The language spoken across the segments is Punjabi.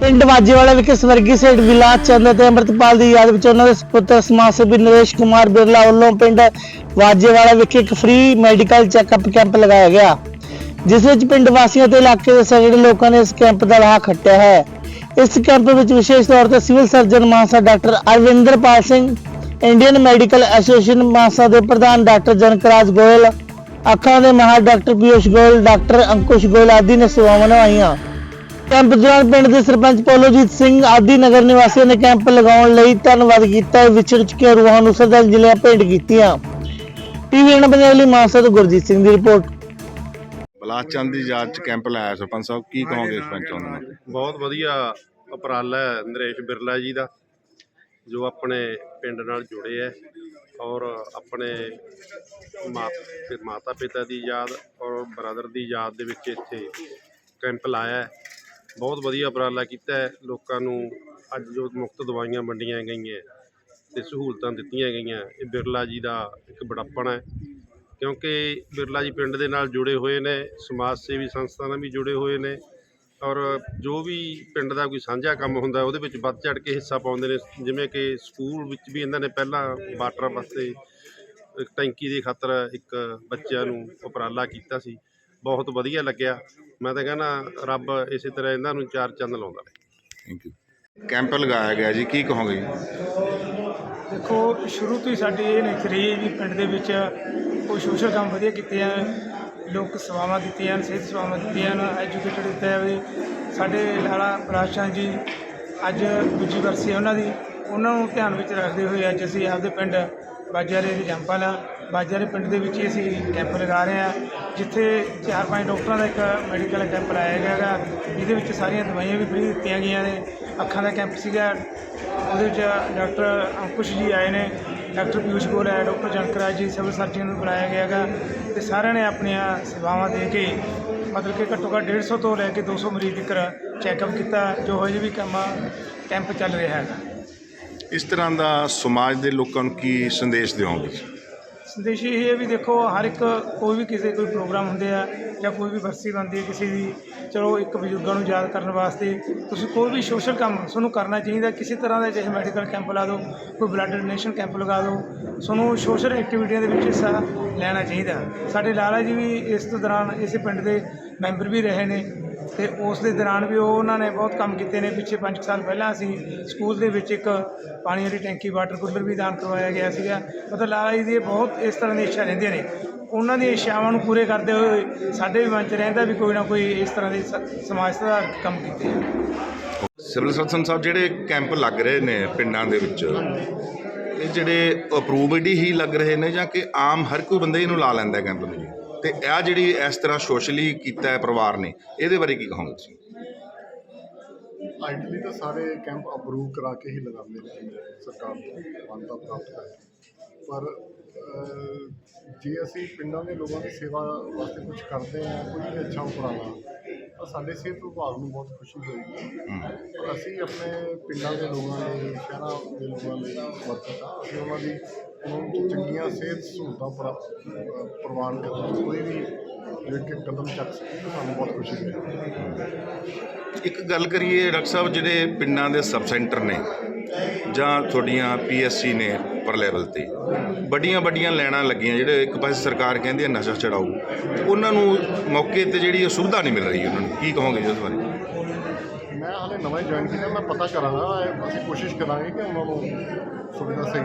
ਪਿੰਡ ਵਾਜੇਵਾਲਾ ਵਿਖੇ ਸਵਰਗੀ ਸੇਠ ਵਿਲਾਸ ਚੰਦ ਤੇ ਅੰਮ੍ਰਿਤਪਾਲ ਦੀ ਯਾਦ ਵਿੱਚ ਉਹਨਾਂ ਦੇ ਸੁਪੁੱਤਰ ਸਮਾਜ ਸੇਵੀ ਨਰੇਸ਼ ਕੁਮਾਰ ਬਿਰਲਾ ਵੱਲੋਂ ਪਿੰਡ ਵਾਜੇਵਾਲਾ ਵਿਖੇ ਇੱਕ ਫ੍ਰੀ ਮੈਡੀਕਲ ਚੈੱਕਅਪ ਕੈਂਪ ਲਗਾਇਆ ਗਿਆ, ਜਿਸ ਵਿੱਚ ਪਿੰਡ ਵਾਸੀਆਂ ਤੇ ਇਲਾਕੇ ਦੇ ਸੈਂਕੜੇ ਲੋਕਾਂ ਨੇ ਇਸ ਕੈਂਪ ਦਾ ਲਾਹਾ ਖੱਟਿਆ ਹੈ। ਇਸ ਕੈਂਪ ਵਿੱਚ ਵਿਸ਼ੇਸ਼ ਤੌਰ ਤੇ civil surgeon Mansa doctor Arvinderpal Singh Indian medical association Mansa ਦੇ ਪ੍ਰਧਾਨ ਡਾਕਟਰ ਜਨਕਰਾਜ ਗੋਇਲ ਅੱਖਾਂ ਦੇ ਮਾਹਰ ਡਾਕਟਰ ਪੀਯੂਸ਼ ਗੋਇਲ ਡਾਕਟਰ ਅੰਕੁਸ਼ ਗੋਇਲ ਆਦਿ ਨੇ ਸੇਵਾਵਾਂ ਨਿਭਾਈਆਂ। ਕੈਂਪ ਦੌਰਾਨ ਪਿੰਡ ਦੇ ਸਰਪੰਚ ਪੋਲੋਜੀਤ ਸਿੰਘ ਆਦਿ ਨਗਰ ਨਿਵਾਸੀਆਂ ਨੇ ਕੈਂਪ ਲਗਾਉਣ ਲਈ ਧੰਨਵਾਦ ਕੀਤਾ ਵਿਛੜ ਚੁੱਕੀਆਂ ਰੂਹਾਂ ਨੂੰ ਸ਼ਰਧਾਂਜਲੀਆਂ ਭੇਂਟ ਕੀਤੀਆਂ। ਟੀਵੀ ਇਹਨਾਂ ਪੰਜਾਬ ਲਈ ਮਾਨਸਾ ਤੋਂ ਗੁਰਜੀਤ ਸਿੰਘ ਦੀ ਰਿਪੋਰਟ। ਬਲਾਸ ਚੰਦ ਦੀ ਯਾਦ ਚ ਕੈਂਪ ਲਾਇਆ ਸਰਪੰਚ ਸਾਹਿਬ ਕੀ ਕਹੋਗੇ ਇਸ ਪੰਚ ਉਹਨਾਂ ਨੂੰ ਬਹੁਤ ਵਧੀਆ ਉਪਰਾਲਾ ਹੈ ਨਰੇਸ਼ ਬਿਰਲਾ ਜੀ ਦਾ। ਜੋ ਆਪਣੇ ਪਿੰਡ ਨਾਲ ਜੁੜੇ ਹੈ ਔਰ ਆਪਣੇ ਮਾਤ- ਮਾਤਾ ਪਿਤਾ ਦੀ ਯਾਦ ਔਰ ਬ੍ਰਦਰ ਦੀ ਯਾਦ ਦੇ ਵਿੱਚ ਇੱਥੇ ਕੈਂਪ ਲਾਇਆ ਬਹੁਤ ਵਧੀਆ ਉਪਰਾਲਾ ਕੀਤਾ ਹੈ ਲੋਕਾਂ ਨੂੰ ਅੱਜ ਜੋ ਮੁਫਤ ਦਵਾਈਆਂ ਵੰਡੀਆਂ ਗਈਆਂ ਤੇ ਸਹੂਲਤਾਂ ਦਿੱਤੀਆਂ ਗਈਆਂ ਇਹ ਬਿਰਲਾ ਜੀ ਦਾ ਇੱਕ ਬੜਾਪਣ ਹੈ ਕਿਉਂਕਿ ਬਿਰਲਾ ਜੀ ਪਿੰਡ ਦੇ ਨਾਲ ਜੁੜੇ ਹੋਏ ਨੇ, ਸਮਾਜ ਸੇਵੀ ਸੰਸਥਾ ਨਾਲ ਵੀ ਜੁੜੇ ਹੋਏ ਨੇ ਔਰ ਜੋ ਵੀ ਪਿੰਡ ਦਾ ਕੋਈ ਸਾਂਝਾ ਕੰਮ ਹੁੰਦਾ ਉਹਦੇ ਵਿੱਚ ਵੱਧ ਚੜ ਕੇ ਹਿੱਸਾ ਪਾਉਂਦੇ ਨੇ। ਜਿਵੇਂ ਕਿ ਸਕੂਲ ਵਿੱਚ ਵੀ ਇਹਨਾਂ ਨੇ ਪਹਿਲਾਂ ਵਾਟਰ ਵਾਸਤੇ ਇੱਕ ਟੈਂਕੀ ਦੀ ਖਾਤਰ ਇੱਕ ਬੱਚਿਆਂ ਨੂੰ ਉਪਰਾਲਾ ਕੀਤਾ ਸੀ। ਬਹੁਤ ਵਧੀਆ ਲੱਗਿਆ। ਮੈਂ ਤਾਂ ਕਹਿੰਦਾ ਰੱਬ ਇਸੇ ਤਰ੍ਹਾਂ ਇਹਨਾਂ ਨੂੰ ਚਾਰ ਚੰਦ ਲਾਉਂਦਾ ਰਹੇ। ਥੈਂਕ ਯੂ ਕੈਂਪ ਲਗਾਇਆ ਗਿਆ ਜੀ ਕੀ ਕਹੋਗੇ ਜੀ? ਦੇਖੋ ਸ਼ੁਰੂ ਤੋਂ ਹੀ ਸਾਡੀ ਇਹ ਨਿਖਰੀ ਵੀ ਪਿੰਡ ਦੇ ਵਿੱਚ ਕੋਈ ਸੋਸ਼ਲ ਕੰਮ ਵਧੀਆ ਕੀਤੇ ਆ। ਲੋਕ ਸੇਵਾਵਾਂ ਦਿੱਤੀਆਂ ਹਨ ਸਿਹਤ ਸੇਵਾਵਾਂ ਦਿੱਤੀਆਂ ਹਨ ਐਜੂਕੇਟਡ ਦਿੱਤਾ ਵੀ ਸਾਡੇ ਲਾਲਾ ਪ੍ਰਾਸ਼ਾਂ ਜੀ, ਅੱਜ ਦੂਜੀ ਵਰਸੀ ਉਹਨਾਂ ਦੀ, ਉਹਨਾਂ ਨੂੰ ਧਿਆਨ ਵਿੱਚ ਰੱਖਦੇ ਹੋਏ ਅੱਜ ਅਸੀਂ ਆਪਦੇ ਪਿੰਡ ਬਾਜਾਰੇ ਦੇ ਜੰਪਾਲਾ ਬਾਜਾਰੇ ਪਿੰਡ ਦੇ ਵਿੱਚ ਹੀ ਅਸੀਂ ਕੈਂਪ ਲਗਾ ਰਹੇ ਹਾਂ ਜਿੱਥੇ ਚਾਰ ਪੰਜ ਡਾਕਟਰਾਂ ਦਾ ਇੱਕ ਮੈਡੀਕਲ ਕੈਂਪ ਲਾਇਆ ਗਿਆ ਹੈਗਾ। ਜਿਹਦੇ ਵਿੱਚ ਸਾਰੀਆਂ ਦਵਾਈਆਂ ਵੀ ਫ੍ਰੀ ਦਿੱਤੀਆਂ ਗਈਆਂ ਨੇ। ਅੱਖਾਂ ਦਾ ਕੈਂਪ ਸੀਗਾ। ਉਹਦੇ ਵਿੱਚ ਡਾਕਟਰ ਅੰਕੁਸ਼ ਜੀ ਆਏ ਨੇ। ਡਾਕਟਰ ਪਿਊਸ਼ ਗੋਲ ਹੈ, ਡਾਕਟਰ ਜਨਕਰਾਜ ਜੀ ਸਿਵਲ ਸਰਜਨ ਨੂੰ ਬੁਲਾਇਆ ਗਿਆ ਹੈਗਾ ਤੇ ਸਾਰਿਆਂ ਨੇ ਆਪਣੀਆਂ ਸੇਵਾਵਾਂ ਦੇ ਕੇ ਮਤਲਬ ਕਿ ਘੱਟੋ ਘੱਟ 150 ਤੋਂ ਲੈ ਕੇ 200 ਮਰੀਜ਼ ਤੱਕ ਚੈੱਕਅਪ ਕੀਤਾ, ਜੋ ਹਜੇ ਵੀ ਕੰਮ ਕੈਂਪ ਚੱਲ ਰਿਹਾ ਹੈਗਾ ਇਸ ਤਰ੍ਹਾਂ ਦਾ ਸਮਾਜ ਦੇ ਲੋਕਾਂ ਨੂੰ ਕੀ ਸੰਦੇਸ਼ ਦਿਓਗੇ? ਸੰਦੇਸ਼ ਇਹ ਹੈ ਵੀ ਦੇਖੋ, ਹਰ ਇੱਕ ਕੋਈ ਵੀ ਕਿਸੇ ਕੋਈ ਪ੍ਰੋਗਰਾਮ ਹੁੰਦੇ ਆ ਜਾਂ ਕੋਈ ਵੀ ਬਰਸੀ ਬਣਦੀ ਹੈ ਕਿਸੇ ਦੀ, ਚਲੋ ਇੱਕ ਬਜ਼ੁਰਗਾਂ ਨੂੰ ਯਾਦ ਕਰਨ ਵਾਸਤੇ ਤੁਸੀਂ ਕੋਈ ਵੀ ਸੋਸ਼ਲ ਕੰਮ ਤੁਹਾਨੂੰ ਕਰਨਾ ਚਾਹੀਦਾ ਕਿਸੇ ਤਰ੍ਹਾਂ ਦਾ ਚਾਹੇ ਮੈਡੀਕਲ ਕੈਂਪ ਲਾ ਦਿਓ, ਕੋਈ ਬਲੱਡ ਡੋਨੇਸ਼ਨ ਕੈਂਪ ਲਗਾ ਦਿਓ, ਤੁਹਾਨੂੰ ਸੋਸ਼ਲ ਐਕਟੀਵਿਟੀਆਂ ਦੇ ਵਿੱਚ ਹਿੱਸਾ ਲੈਣਾ ਚਾਹੀਦਾ ਸਾਡੇ ਲਾਲਾ ਜੀ ਵੀ ਇਸ ਦੌਰਾਨ ਇਸੇ ਪਿੰਡ ਦੇ ਮੈਂਬਰ ਵੀ ਰਹੇ ਨੇ। ਤੇ ਉਸ ਦੇ ਦੌਰਾਨ ਵੀ ਉਹ ਉਹਨਾਂ ਨੇ ਬਹੁਤ ਕੰਮ ਕੀਤੇ ਨੇ। ਪਿੱਛੇ 5 ਸਾਲ ਪਹਿਲਾਂ ਅਸੀਂ ਸਕੂਲ ਦੇ ਵਿੱਚ ਇੱਕ ਪਾਣੀ ਵਾਲੀ ਟੈਂਕੀ, ਵਾਟਰ ਕੂਲਰ ਵੀ ਦਾਨ ਕਰਵਾਇਆ ਗਿਆ ਸੀਗਾ। ਮਤਲਬ ਲਾਲਾ ਜੀ ਦੀ ਇਹ ਬਹੁਤ ਇਸ ਤਰ੍ਹਾਂ ਦੀਆਂ ਇੱਛਾ ਰਹਿੰਦੀਆਂ ਨੇ। ਉਹਨਾਂ ਦੀਆਂ ਇੱਛਾਵਾਂ ਨੂੰ ਪੂਰੇ ਕਰਦੇ ਹੋਏ ਸਾਡੇ ਵੀ ਮਨ 'ਚ ਰਹਿੰਦਾ ਵੀ ਕੋਈ ਨਾ ਕੋਈ ਇਸ ਤਰ੍ਹਾਂ ਦੇ ਸਮਾਜ ਸੁਧਾਰਕ ਕੰਮ ਕੀਤੇ ਆ ਸਿਵਲ ਸਰਜਨ ਸਾਹਿਬ, ਜਿਹੜੇ ਕੈਂਪ ਲੱਗ ਰਹੇ ਨੇ ਪਿੰਡਾਂ ਦੇ ਵਿੱਚ, ਇਹ ਜਿਹੜੇ ਅਪਰੂਵਡ ਹੀ ਲੱਗ ਰਹੇ ਨੇ ਜਾਂ ਕਿ ਆਮ ਹਰ ਕੋਈ ਬੰਦਾ ਇਹਨੂੰ ਲਾ ਲੈਂਦਾ ਕੈਂਪ ਨੂੰ ਜੀ? ਤੇ ਇਹ ਜਿਹੜੀ ਇਸ ਤਰ੍ਹਾਂ ਸੋਸ਼ਲੀ ਕੀਤਾ ਹੈ ਪਰਿਵਾਰ ਨੇ, ਇਹਦੇ ਬਾਰੇ ਕੀ ਕਹੋਗੇ ਤੁਸੀਂ? ਆਈਡਲੀ ਤਾਂ ਸਾਰੇ ਕੈਂਪ ਅਪਰੂਵ ਕਰਾ ਕੇ ਹੀ ਲਗਾਉਂਦੇ ਨੇ ਸਰਕਾਰ ਤੋਂ, ਮਾਨਤਾ ਪ੍ਰਾਪਤ ਹੈ ਪਰ ਜੇ ਅਸੀਂ ਪਿੰਡਾਂ ਦੇ ਲੋਕਾਂ ਦੀ ਸੇਵਾ ਵਾਸਤੇ ਕੁਝ ਕਰਦੇ ਹਾਂ, ਕੋਈ ਵੀ ਅੱਛਾ ਉਪਰਾਲਾ ਸਾਡੇ ਸਿਹਤ ਵਿਭਾਗ ਨੂੰ ਬਹੁਤ ਖੁਸ਼ੀ ਪਰ ਅਸੀਂ ਆਪਣੇ ਪਿੰਡਾਂ ਦੇ ਲੋਕਾਂ ਲਈ ਸ਼ਹਿਰਾਂ ਦੇ ਲੋਕਾਂ ਲਈ ਵਰਤਦਾ ਅਸੀਂ ਉਹਨਾਂ ਦੀ ਉਹਨਾਂ ਨੂੰ ਚੰਗੀਆਂ ਸਿਹਤ ਸਹੂਲਤਾਂ ਪ੍ਰਵਾਨ ਕਰਨ ਕੋਈ ਵੀ ਜੇ ਕਿ ਕਦਮ ਚੱਕ ਸਕੀਏ ਤਾਂ ਸਾਨੂੰ ਬਹੁਤ ਖੁਸ਼ੀ ਹੋਏਗੀ ਇੱਕ ਗੱਲ ਕਰੀਏ ਡਾਕਟਰ ਸਾਹਿਬ ਜਿਹੜੇ ਪਿੰਡਾਂ ਦੇ ਸਬ ਸੈਂਟਰ ਨੇ ਜਾਂ ਤੁਹਾਡੀਆਂ ਪੀਐਸਸੀ ਨੇ ਉੱਪਰ ਲੈਵਲ ਤੇ। ਵੱਡੀਆਂ ਵੱਡੀਆਂ ਲੈਣਾ ਲੱਗੀਆਂ ਜਿਹੜੇ ਇੱਕ ਪਾਸੇ ਸਰਕਾਰ ਕਹਿੰਦੀ ਹੈ ਨਸ਼ਾ ਛਡਾਊ ਉਹਨਾਂ ਨੂੰ ਮੌਕੇ ਤੇ ਜਿਹੜੀ ਇਹ ਸੁਵਿਧਾ ਨਹੀਂ ਮਿਲ ਰਹੀ ਉਹਨਾਂ ਨੂੰ। ਕੀ ਕਹੋਗੇ ਜੀ ਉਸ ਬਾਰੇ? ਮੈਂ ਹਾਲੇ ਨਵਾਂ ਜੁਆਇਨ ਕੀਤਾ ਮੈਂ ਪਤਾ ਕਰਾਂਗਾ। ਅਸੀਂ ਕੋਸ਼ਿਸ਼ ਕਰਾਂਗੇ ਕਿ ਉਹਨਾਂ ਨੂੰ ਸੁਵਿਧਾ ਸਹੀ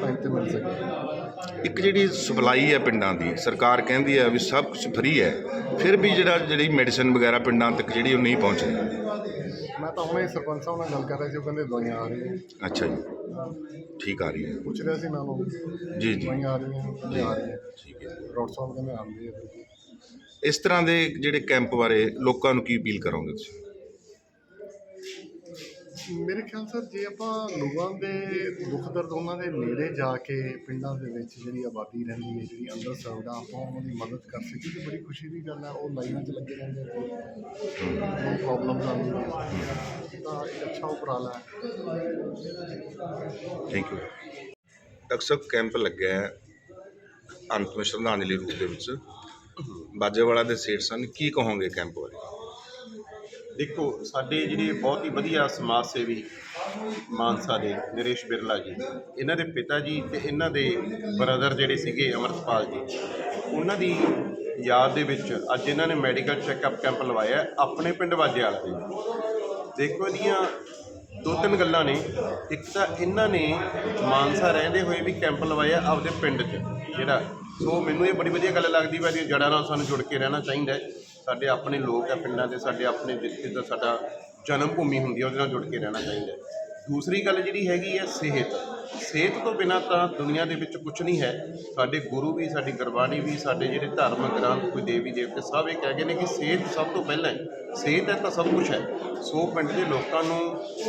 ਟਾਈਮ ਤੇ ਮਿਲ ਸਕੇ। ਇੱਕ ਜਿਹੜੀ ਸਪਲਾਈ ਹੈ ਪਿੰਡਾਂ ਦੀ ਸਰਕਾਰ ਕਹਿੰਦੀ ਹੈ ਵੀ ਸਭ ਕੁਝ ਫ੍ਰੀ ਹੈ। ਫਿਰ ਵੀ ਜਿਹੜਾ ਜਿਹੜੀ ਮੈਡੀਸਨ ਵਗੈਰਾ ਪਿੰਡਾਂ ਤੱਕ ਜਿਹੜੀ ਉਹ ਨਹੀਂ ਪਹੁੰਚਦੀ ਮੈਂ ਤਾਂ ਹੁਣੇ ਸਰਪੰਚ ਸਾਹਿਬ ਨਾਲ ਗੱਲ ਕਰ ਰਿਹਾ ਸੀ ਉਹ ਕਹਿੰਦੇ ਦਵਾਈਆਂ ਆ ਰਹੀਆਂ। ਅੱਛਾ ਜੀ। ਠੀਕ ਆ ਰਹੀ ਹੈ ਪੁੱਛ ਰਿਹਾ ਸੀ ਮੈਂ ਉਹਨੂੰ ਜੀ ਜੀ। ਦਵਾਈਆਂ ਆ ਰਹੀਆਂ ਕਹਿੰਦੇ ਆ ਰਹੀਆਂ। ਠੀਕ ਹੈ। ਡਾਕਟਰ ਸਾਹਿਬ ਕਹਿੰਦੇ ਆਉਂਦੀ ਹੈ ਇਸ ਤਰ੍ਹਾਂ ਦੇ ਜਿਹੜੇ ਕੈਂਪ ਬਾਰੇ ਲੋਕਾਂ ਨੂੰ ਕੀ ਅਪੀਲ ਕਰੋਗੇ ਤੁਸੀਂ? ਮੇਰੇ ਖਿਆਲ ਸਰ, ਜੇ ਆਪਾਂ ਲੋਕਾਂ ਦੇ ਦੁੱਖ ਦਰਦ ਉਹਨਾਂ ਦੇ ਨੇੜੇ ਜਾ ਕੇ ਪਿੰਡਾਂ ਦੇ ਵਿੱਚ ਜਿਹੜੀ ਆਬਾਦੀ ਰਹਿੰਦੀ ਹੈ, ਜਿਹੜੀ ਅੰਦਰ ਸਰਵਡ ਆਪਾਂ ਉਹਨਾਂ ਦੀ ਮਦਦ ਕਰ ਸਕੀਏ ਤੇ ਬੜੀ ਖੁਸ਼ੀ ਦੀ ਗੱਲ ਹੈ, ਉਹ ਲਾਈਨਾਂ 'ਚ ਲੱਗੇ ਰਹਿੰਦੇ ਨੇ ਕੋਈ ਪ੍ਰੋਬਲਮ ਆਉਂਦੀਆਂ ਤਾਂ ਇਹ ਅੱਛਾ ਉਪਰਾਲਾ ਹੈ। ਥੈਂਕ ਯੂ ਡਾਕਟਰ ਸਾਹਿਬ, ਕੈਂਪ ਲੱਗਿਆ ਹੈ ਅੰਤਮ ਸ਼ਰਧਾਂਜਲੀ ਰੂਪ ਦੇ ਵਿੱਚ। ਬਾਜੇਵਾਲਾ ਦੇ ਸੇਠ ਸਨ, ਕੀ ਕਹੋਗੇ ਕੈਂਪ ਬਾਰੇ? ਦੇਖੋ, ਸਾਡੇ ਜਿਹੜੇ ਬਹੁਤ ਹੀ ਵਧੀਆ ਸਮਾਜ ਸੇਵੀ ਮਾਨਸਾ ਦੇ ਨਰੇਸ਼ ਬਿਰਲਾ ਜੀ, ਇਹਨਾਂ ਦੇ ਪਿਤਾ ਜੀ ਤੇ ਇਹਨਾਂ ਦੇ ਬ੍ਰਦਰ ਜਿਹੜੇ ਸੀਗੇ ਅਮਰਤਪਾਲ ਜੀ, ਉਹਨਾਂ ਦੀ ਯਾਦ ਦੇ ਵਿੱਚ ਅੱਜ ਇਹਨਾਂ ਨੇ ਮੈਡੀਕਲ ਚੈੱਕਅਪ ਕੈਂਪ ਲਵਾਇਆ ਆਪਣੇ ਪਿੰਡ ਵਾਜੇਵਾਲਾ ਦੇ। ਦੇਖੋ, ਇਹਦੀਆਂ ਦੋ ਤਿੰਨ ਗੱਲਾਂ ਨੇ। ਇੱਕ ਤਾਂ ਇਹਨਾਂ ਨੇ ਮਾਨਸਾ ਰਹਿੰਦੇ ਹੋਏ ਵੀ ਕੈਂਪ ਲਵਾਇਆ ਆਪਦੇ ਪਿੰਡ 'ਚ, ਜਿਹੜਾ, ਸੋ ਮੈਨੂੰ ਇਹ ਬੜੀ ਵਧੀਆ ਗੱਲ ਲੱਗਦੀ ਵਾ ਵੀ ਜੜ੍ਹਾਂ ਨਾਲ ਸਾਨੂੰ ਜੁੜ ਕੇ ਰਹਿਣਾ ਚਾਹੀਦਾ ਹੈ। ਸਾਡੇ ਆਪਣੇ ਲੋਕ ਹੈ ਪਿੰਡਾਂ ਦੇ, ਸਾਡੇ ਆਪਣੇ ਜਿੱਥੇ ਸਾਡਾ ਜਨਮ ਭੂਮੀ ਹੁੰਦੀ ਹੈ ਉਹਦੇ ਨਾਲ ਜੁੜ ਕੇ ਰਹਿਣਾ ਚਾਹੀਦਾ ਹੈ। ਦੂਸਰੀ ਗੱਲ ਜਿਹੜੀ ਹੈਗੀ ਹੈ ਸਿਹਤ। ਸਿਹਤ ਤੋਂ ਬਿਨਾਂ ਤਾਂ ਦੁਨੀਆ ਦੇ ਵਿੱਚ ਕੁਝ ਨਹੀਂ ਹੈ। ਸਾਡੇ ਗੁਰੂ ਵੀ, ਸਾਡੀ ਗੁਰਬਾਣੀ ਵੀ, ਸਾਡੇ ਜਿਹੜੇ ਧਾਰਮਿਕ ਗ੍ਰੰਥ, ਕੋਈ ਦੇਵੀ ਦੇਵਤੇ ਸਭ ਇਹ ਕਹਿ ਗਏ ਨੇ ਕਿ ਸਿਹਤ ਸਭ ਤੋਂ ਪਹਿਲਾਂ ਹੈ। ਸਿਹਤ ਹੈ ਤਾਂ ਸਭ ਕੁਝ ਹੈ। ਸੋ ਪਿੰਡ ਦੇ ਲੋਕਾਂ ਨੂੰ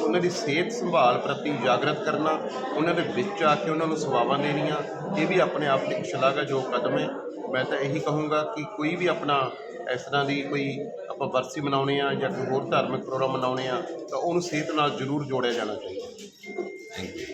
ਉਹਨਾਂ ਦੀ ਸਿਹਤ ਸੰਭਾਲ ਪ੍ਰਤੀ ਜਾਗਰਤ ਕਰਨਾ, ਉਹਨਾਂ ਦੇ ਵਿੱਚ ਆ ਕੇ ਉਹਨਾਂ ਨੂੰ ਸੇਵਾਵਾਂ ਦੇਣੀਆਂ, ਇਹ ਵੀ ਆਪਣੇ ਆਪ 'ਚ ਇੱਕ ਸ਼ਲਾਘਾਯੋਗ ਕਦਮ ਹੈ। ਮੈਂ ਤਾਂ ਇਹੀ ਕਹੂੰਗਾ ਕਿ ਕੋਈ ਵੀ ਆਪਣਾ ਇਸ ਤਰ੍ਹਾਂ ਦੀ ਕੋਈ ਆਪਾਂ ਵਰਸੀ ਮਨਾਉਣੇ ਆ ਜਾਂ ਕੋਈ ਹੋਰ ਧਾਰਮਿਕ ਪ੍ਰੋਗਰਾਮ ਮਨਾਉਣੇ ਆ ਤਾਂ ਉਹਨੂੰ ਸਿਹਤ ਨਾਲ ਜ਼ਰੂਰ ਜੋੜਿਆ ਜਾਣਾ ਚਾਹੀਦਾ। Thank you